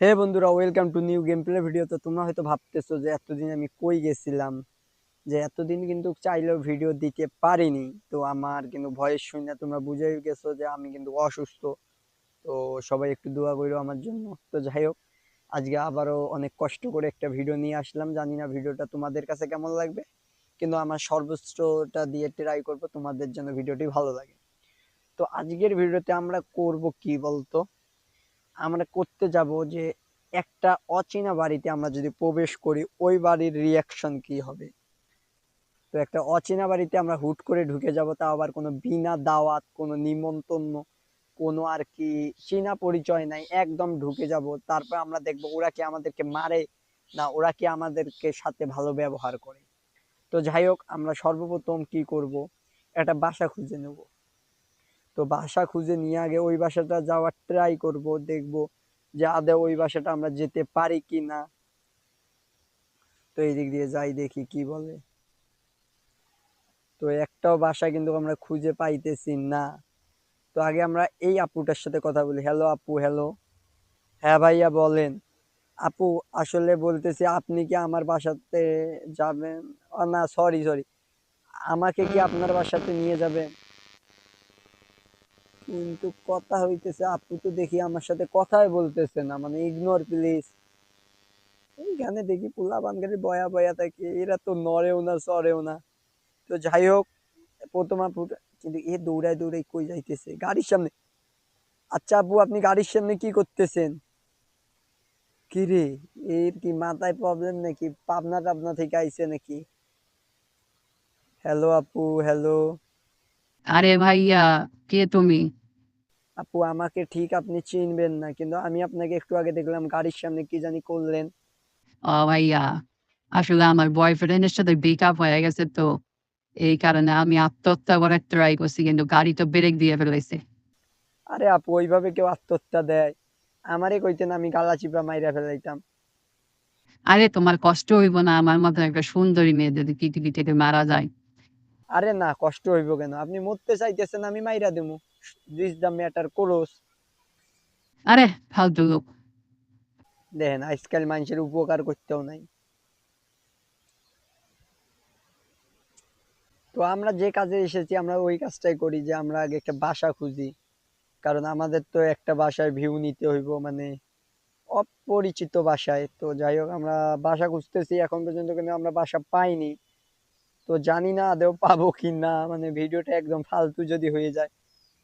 হে বন্ধুরা welcome to new game play video তো তোমরা হয়তো ভাবতেছো যে এতদিন আমি কই গেছিলাম, যে এতদিন কিন্তু চাইলেও ভিডিও দিতে পারিনি। তো আমার কিন্তু ভয়েস শুনে তোমরা বুঝেই গেছো যে আমি কিন্তু অসুস্থ। তো সবাই একটু দোয়া করো আমার জন্য। তো যাই হোক, আজকে আবারও অনেক কষ্ট করে একটা ভিডিও নিয়ে আসলাম। জানি না ভিডিওটা তোমাদের কাছে কেমন লাগবে, কিন্তু আমার সর্বোচ্চটা দিয়ে ট্রাই করব, তোমাদের জন্য ভিডিওটি ভালো লাগে। তো আজকের ভিডিওতে আমরা করব কি বলতো? আমরা করতে যাব যে একটা অচেনা বাড়িতে আমরা যদি প্রবেশ করি, ওই বাড়ির রিয়াকশন কি হবে? তো একটা অচেনা বাড়িতে আমরা হুট করে ঢুকে যাব তা আবার কোনো বিনা দাওয়াত, কোনো নিমন্ত্রণ, কোনো আর কি চেনা পরিচয় নাই, একদম ঢুকে যাব। তারপর আমরা দেখব ওরা কি আমাদেরকে মারে, না ওরা কি আমাদেরকে সাথে ভালো ব্যবহার করে। তো যাই হোক, আমরা সর্বপ্রথম কি করব? একটা বাসা খুঁজে নেব। তো বাসা খুঁজে নিয়ে আগে ওই বাসাটা যাওয়ার ট্রাই করব, দেখব যে আদৌ ওই বাসাটা আমরা যেতে পারি কি না তো এই দিক দিয়ে যাই দেখি কি বলে। তো একটাও বাসা কিন্তু আমরা খুঁজে পাইতেছি না। তো আগে আমরা এই আপুটার সাথে কথা বলি। হ্যালো আপু হ্যালো হ্যাঁ ভাইয়া, বলেন। আপু, আসলে বলতেছি আপনি কি আমার বাসাতে যাবেন? না সরি সরি আমাকে কি আপনার বাসাতে নিয়ে যাবেন? কিন্তু কথা হইতেছে আপু তো দেখি আমার সাথে কথাই বলতেছে না মানে ইগনোর প্লিজ এইখানে দেখি পোলা বানগাড়ি বয়া বয়া থাকে, এরা তো নড়েও না সরেও না। তো যাই হোক, প্রথম আপু, কিন্তু এ দৌড়ায় দৌড়াই কই যাইতেছে? গাড়ির সামনে। আচ্ছা আপু, আপনি গাড়ির সামনে কি করতেছেন? কিরে এর কি মাথায় প্রবলেম নাকি? পাবনা টাবনা থেকে আইছে নাকি? হ্যালো আপু হ্যালো আরে ভাইয়া, কে তুমি? আপু আমাকে ঠিক আপনি চিনবেন না কিন্তু আমি আপনাকে একটু আগে দেখলাম গাড়ির সামনে কি জানি করলেন। ও ভাইয়া আসলে আমার বয়ফ্রেন্ডের সাথে ব্রেকআপ হয়ে গেছে তো এই কারণে আমি আত্মহত্যা করার ট্রাই করছি কিন্তু গাড়ি তো ব্রেক দিয়ে ফেলেছে। আরে আপু ওইভাবে কেউ আত্মহত্যা দেয়। আমারে কইতেন আমি গালা চিপা মাইরা ফেলাইতাম। আরে তোমার কষ্ট হইব না আমার মতো একটা সুন্দরী মেয়ে যদি কিটি কিটিতে মারা যায়। আরে না কষ্ট হইব কেন? আপনি মরতে চাইতেছেন আমি মাইরা দেবো। দিস দ্য ম্যাটার কোরস আরে ফালতু লোক। দেখেন আজকাল মানুষের উপকার করতেও নাই। তো আমরা যে কাজে এসেছি আমরা ওই কাজটাই করি যে আমরা আগে একটা বাসা খুঁজি। কারণ আমাদের তো একটা বাসায় ভিউ নিতে হইব মানে অপরিচিত বাসায়। তো যাই হোক আমরা বাসা খুঁজতেছি এখন পর্যন্ত কিন্তু আমরা বাসা পাইনি। তো জানি না আদেও পাবো কি না মানে ভিডিওটা একদম ফালতু যদি হয়ে যায়।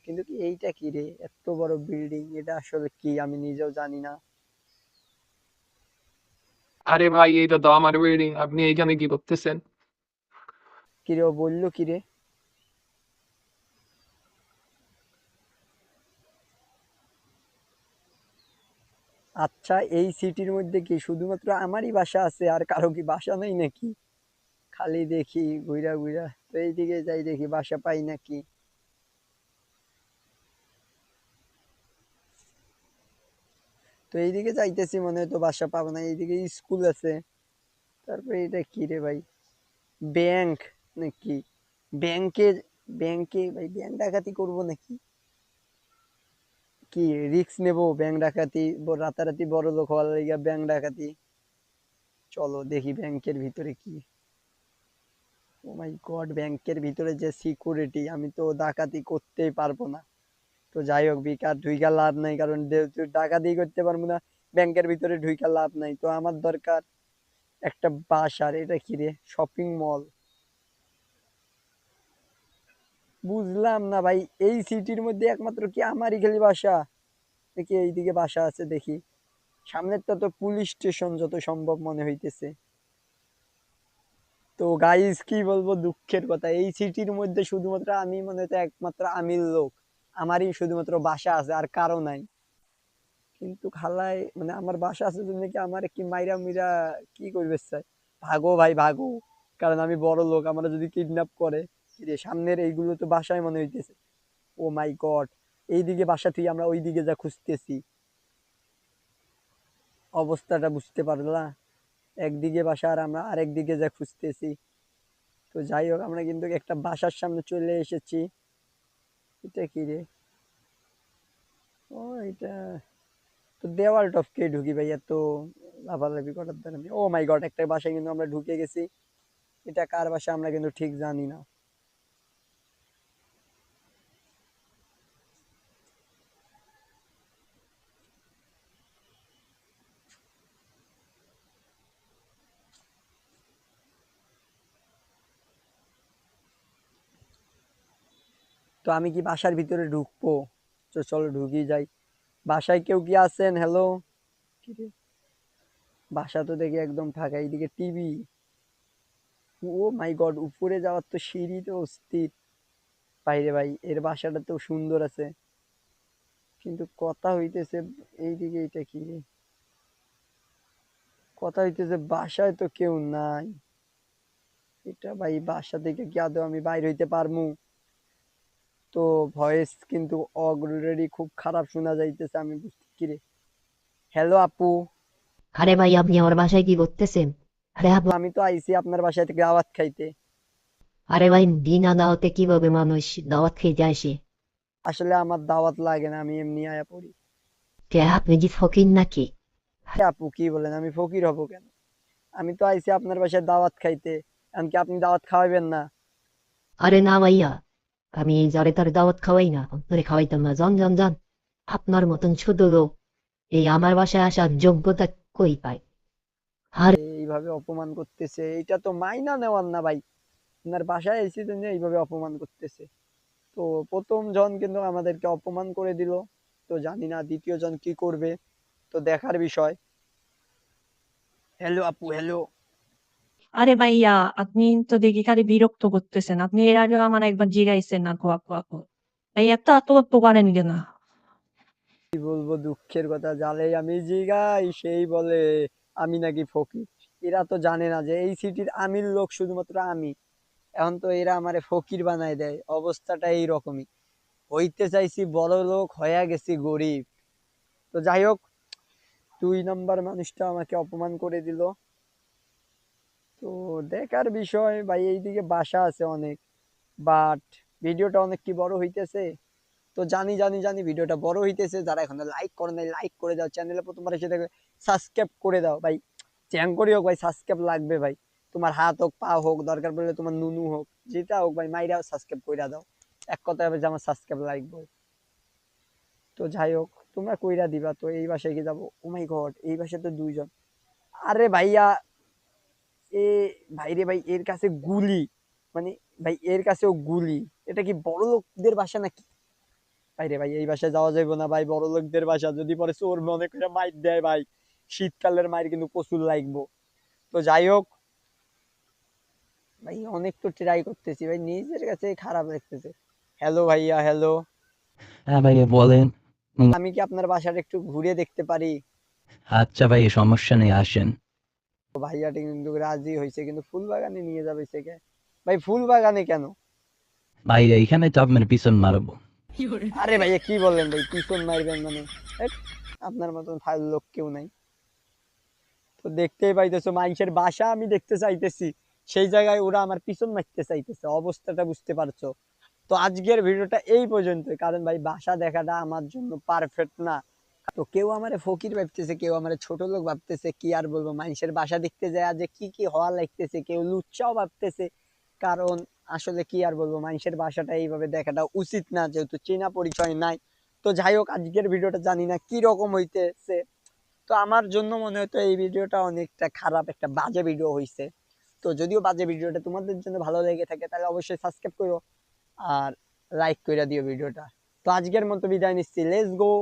কিন্তু কি এইটা কি রে? এত বড় বিল্ডিং এটা আসলে কি? আমি নিজেও জানি না। আরে ভাই এটা তো আমার ওয়েডিং আপনি এইখানে কি করতেছেন? কিরে ও বলল কিরে আচ্ছা এই সিটির মধ্যে কি শুধুমাত্র আমারই বাসা আছে আর কারও কি বাসা নেই নাকি? খালি দেখি ঘুরা ঘুরা। তো এইদিকে যাই দেখি বাসা পাই নাকি? তো এইদিকে যাইতেছি, মনে হয় তো বাসা পাবো না। এইদিকে স্কুল আছে। তারপরে এটা কি রে ভাই? ব্যাংক নাকি? ব্যাংকে ব্যাংকে ভাই ব্যাংক ডাকাতি করব নাকি? কি রিস্ক নেব ব্যাংক ডাকাতি? রাতারাতি বড় লোক হওয়ার লাগিয়া ব্যাংক ডাকাতি। চলো দেখি ব্যাংকের ভিতরে কি। ও মাই গড ব্যাংকের ভিতরে যে সিকিউরিটি আমি তো ডাকাতি করতেই পারব না। তো যাই হোক বিকার ঢুইকা লাভ নাই, কারণ যেহেতু ডাকাতি করতে পারব না, ব্যাংকের ভিতরে ঢুইকা লাভ নাই। তো আমার দরকার একটা বাসার, এটা কি রে? Shopping mall. বুঝলাম না ভাই, এই সিটির মধ্যে একমাত্র কি আমারই খালি বাসা? দেখি এইদিকে বাসা আছে দেখি। সামনেরটা তো পুলিশ স্টেশন যত সম্ভব মনে হইতেছে। তো গাইজ কি বলব, দুঃখের কথা। এই সিটির মধ্যে শুধুমাত্র আমি মনে হচ্ছে একমাত্র আমির লোক। আমারই শুধুমাত্র বাসা আছে, আর কারও নাই। কিন্তু খালাই মানে আমার বাসা আছে জন্য কি আমার কি মাইরা মিরা কি করবে চাই ভাগো ভাই, ভাগো। কারণ আমি বড় লোক, আমরা যদি কিডন্যাপ করে সামনের এইগুলো তো বাসায় মনে হইতেছে। ও মাই গড, এইদিকে বাসা থেকে আমরা ওইদিকে যা খুঁজতেছি। অবস্থাটা বুঝতে পারলা একদিকে বাসা আর আমরা আরেক দিকে যা খুঁজতেছি। তো যাই হোক, আমরা কিন্তু একটা বাসার সামনে চলে এসেছি। এটা কি রে? ও, এটা তো দেওয়াল টপকে ঢুকি ভাই? এত লাফালাফি করার দ্বারা ও মাই গড একটা বাসায় কিন্তু আমরা ঢুকে গেছি। এটা কার বাসা আমরা কিন্তু ঠিক জানি না। তো আমি কি বাসার ভিতরে ঢুকবো? তো চলো ঢুকি যাই। বাসায় কেউ কি আছেন? হ্যালো বাসা তো দেখি একদম ফাঁকা, এইদিকে টিভি। ও মাই গড, উপরে যাওয়ার তো সিঁড়ি তো অস্থির। বাইরে ভাই, এর বাসাটা তো সুন্দর আছে। কিন্তু কথা হইতেছে এইদিকে এটা কি রে? কথা হইতেছে বাসায় তো কেউ নাই। এটা ভাই, বাসা থেকে কি আদৌ আমি বাইরে হইতে পারমু তো ভয়েস কিন্তু অলরেডি খুব খারাপ শোনা যাইতেছে আমি বুঝতে কি রে? হ্যালো আপু। আরে ভাই আপনি আমার বাসায় কি করতেছেন? আরে আপু আমি তো আইছি আপনার বাসায় থেকে দাওয়াত খাইতে। আরে ভাই বিনা দাওয়াতে কীভাবে মানুষ দাওয়াত খেতে আসে? আসলে আমার দাওয়াত লাগে না আমি এমনি আয়া পড়ি। কে আপনি কি ফকির নাকি? আপু কি বলেন আমি ফকির হব কেন? আমি তো আইছি আপনার বাসায় দাওয়াত খাইতে এমনকি আপনি দাওয়াত খাওয়াবেন না। আরে না ভাইয়া আমি যারে তার দাওয়াত খাওয়াই না আপনারে খাওয়াইতাম না জন জন জন আপনার মতন এই বাসায় আসার যোগ্যতা এইভাবে অপমান করতেছে। এটা তো মাইনা নেওয়ার না ভাই। আপনার বাসায় এসে জন্য এইভাবে অপমান করতেছে। তো প্রথম জন কিন্তু আমাদেরকে অপমান করে দিল। তো জানি না দ্বিতীয় জন কি করবে। তো দেখার বিষয়। হ্যালো আপু হ্যালো আরে ভাইয়া আপনি তো দেখি খালি বিরক্ত করতেছেন আপনি এর আগে আমার একবার জিগাইছেন না আপু আপু আপু ভাই এত আত্মহত্য কেন কি বলব দুঃখের কথা জালে আমি জিগাই সেই বলে আমি নাকি ফকির এরা তো জানে না যে এই সিটির আমির লোক শুধুমাত্র আমি এখন তো এরা আমারে ফকির বানায় দেয় অবস্থাটা এই রকমই হইতে চাইছি বড় লোক হয়ে গেছি গরিব তো যাই হোক দুই নম্বর মানুষটা আমাকে অপমান করে দিল তো দেখার বিষয়, ভাই, এইদিকে বাসা আছে অনেক বাট ভিডিওটা অনেক কি বড় হইতেছে? তো জানি জানি জানি ভিডিওটা বড় হইতেছে। যারা এখন লাইক করে নাই লাইক করে দাও। চ্যানেলে প্রথমবার এসে দেখবে সাবস্ক্রাইব করে দাও। ভাই, চ্যাং করি হোক ভাই সাবস্ক্রাইব লাগবে ভাই। তোমার হাত হোক, পা হোক, দরকার পড়লে তোমার নুনু হোক, যেটা হোক ভাই মাইরাও সাবস্ক্রাইব করে দাও। এক কথায় হবে যে আমার সাবস্ক্রাইব লাগবে তো যাই হোক, তোমরা কইরা দিবা। তো এই বাসায় কি যাব? ও মাই গড এই বাসায় তো দুইজন। আরে ভাইয়া এ ভাইরে ভাই এর কাছে গুলি। মানে ভাই এর কাছেও গুলি। এটা কি বড় লোকদের বাসা নাকি? ভাইরে ভাই এই বাসায় যাওয়া যাইবো না ভাই বড় লোকদের বাসা। যদি পরে চোর মনে করে মাইর দেয় ভাই শীতকালের মাইর কিন্তু প্রচুর লাগবো। তো যাই হোক ভাই অনেক তো ট্রাই করতেছি ভাই নিজের কাছে খারাপ লাগতেছে। হ্যালো ভাইয়া হ্যালো হ্যাঁ ভাইয়া বলেন। আমি কি আপনার বাসাটা একটু ঘুরে দেখতে পারি? আচ্ছা ভাই সমস্যা নেই আসেন। ভাইয়াটি কিন্তু রাজি হয়েছে কিন্তু ফুল বাগানে নিয়ে যাবে সেকে ভাই ফুল বাগানে কেন? ভাই এইখানে তো আপনার পিছন মারবো। আরে ভাইয়া কি বললেন ভাই পিছন মারবেন মানে? আপনার মতন ফাইল লোক কেউ নাই। তো দেখতেই পাইতেছো মানুষের বাসা আমি দেখতে চাইতেছি। সেই জায়গায় ওরা আমার পিছন মারতে চাইতেছে অবস্থাটা বুঝতে পারছ? তো আজকের ভিডিওটা এই পর্যন্ত কারণ ভাই বাসা দেখাটা আমার জন্য পারফেক্ট না। তো কেউ আমারে ফকির ভাবতেছে, কেউ আমারে ছোট লোক ভাবতেছে, কি আর বলব, মানুষের বাসা দেখতে যায়, যে কি কি হওয়া লাগতেছে, কেউ লুচ্চাও ভাবতেছে। কারণ আসলে কি আর বলব, মানুষের বাসাটা এইভাবে দেখাটা উচিত না, যেহেতু চেনা পরিচয় নাই। তো যাই হোক, আজকের ভিডিওটা জানি না কি রকম হইতেছে। তো আমার জন্য মনে হতো এই ভিডিওটা অনেকটা খারাপ, একটা বাজে ভিডিও হইছে। তো যদিও বাজে ভিডিওটা তোমাদের জন্য ভালো লেগে থাকে, তাহলে অবশ্যই সাবস্ক্রাইব করো আর লাইক করে দিও ভিডিওটা। তো আজকের মতো বিদায় নিচ্ছি লেটস গো